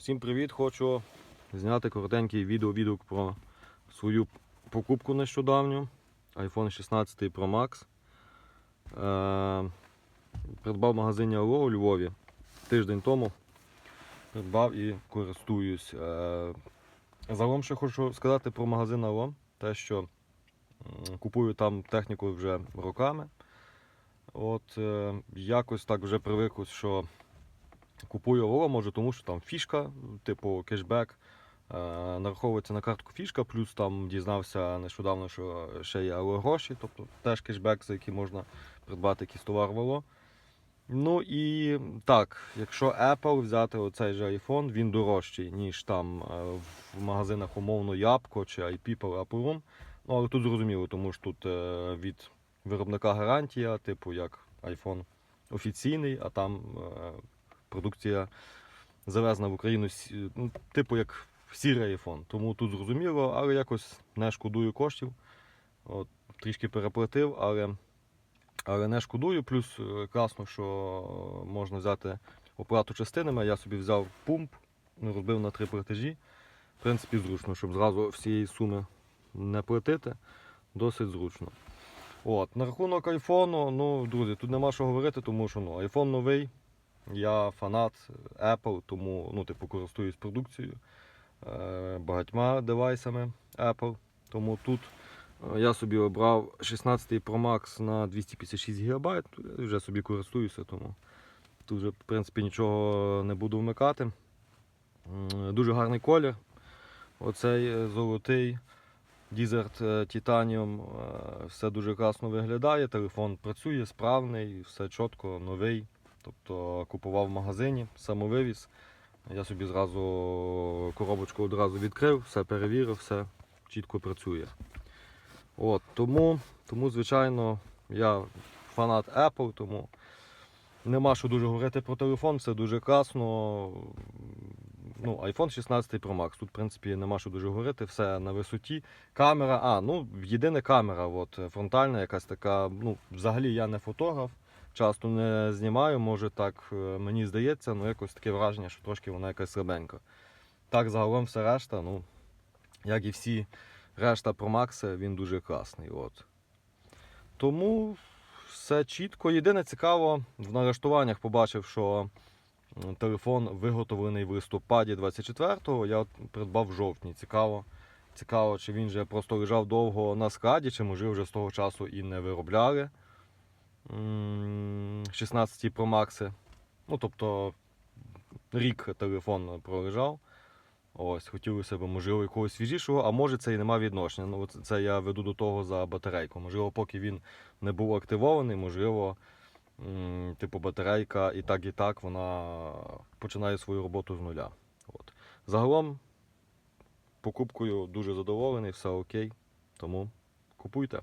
Всім привіт! Хочу зняти коротенький відео-відгук про свою покупку нещодавню iPhone 16 Pro Max. Е, придбав в магазині Allo у Львові тиждень тому. Придбав і користуюсь. Е, загалом ще хочу сказати про магазин Allo, те, що купую там техніку вже роками. От е, якось так вже привик, що купую Allo, може, тому що там фішка, типу кешбек. е, Нараховується на картку фішка, плюс там дізнався нещодавно, що ще є гроші, тобто теж кешбек, за який можна придбати якийсь товар в Allo. Ну і так, якщо Apple взяти оцей же iPhone, він дорожчий, ніж там е, в магазинах умовно Ябко чи iPeople, Apple Ну, але тут зрозуміло, тому що тут е, від виробника гарантія, типу як iPhone офіційний, а там продукція завезена в Україну, ну, типу як сірий iPhone. Тому тут зрозуміло, але якось не шкодую коштів. От, трішки переплатив, але, але не шкодую. Плюс е, класно, що можна взяти оплату частинами. Я собі взяв пумп, розбив на три платежі. В принципі, зручно, щоб зразу всієї суми не платити. Досить зручно. От, на рахунок айфону, ну, друзі, тут нема що говорити, тому що ну, iPhone новий. Я фанат Apple, тому ну, типу, користуюсь продукцією е, багатьма девайсами Apple. Тому тут е, я собі обрав 16 Pro Max на 256 ГБ, вже собі користуюся, тому тут вже, в принципі, нічого не буду вмикати. Дуже гарний колір. Оцей е, золотий Desert Titanium. Все дуже класно виглядає. Телефон працює, справний, все чітко, новий. Тобто купував в магазині, самовивіз. Я собі зразу коробочку одразу відкрив, все перевірив, все чітко працює. От, тому, тому, звичайно, я фанат Apple, тому нема що дуже говорити про телефон, все дуже класно. Ну, iPhone 16 Pro Max. Тут, в принципі, нема що дуже говорити, все на висоті. Камера, а, ну, єдина камера, от, фронтальна, якась така. Ну, взагалі я не фотограф, часто не знімаю, може так е, мені здається, ну якось таке враження, що трошки вона якась слабенька. Так, загалом все решта, ну, як і всі решта Pro Max, він дуже класний. От. Тому все чітко. Єдине цікаво, в налаштуваннях побачив, що телефон виготовлений в листопаді 24-го, я придбав в жовтні. Цікаво, цікаво, чи він же просто лежав довго на складі, чи може вже з того часу і не виробляли. М, 16 Pro Max. Ну, тобто рік телефон пролежав. Ось, хотілося б, можливо, якогось свіжішого, а може це і нема відношення. Ну, це я веду до того за батарейку. Можливо, поки він не був активований, можливо, типу батарейка і так, і так вона починає свою роботу з нуля. От. Загалом, покупкою дуже задоволений, все окей. Тому купуйте.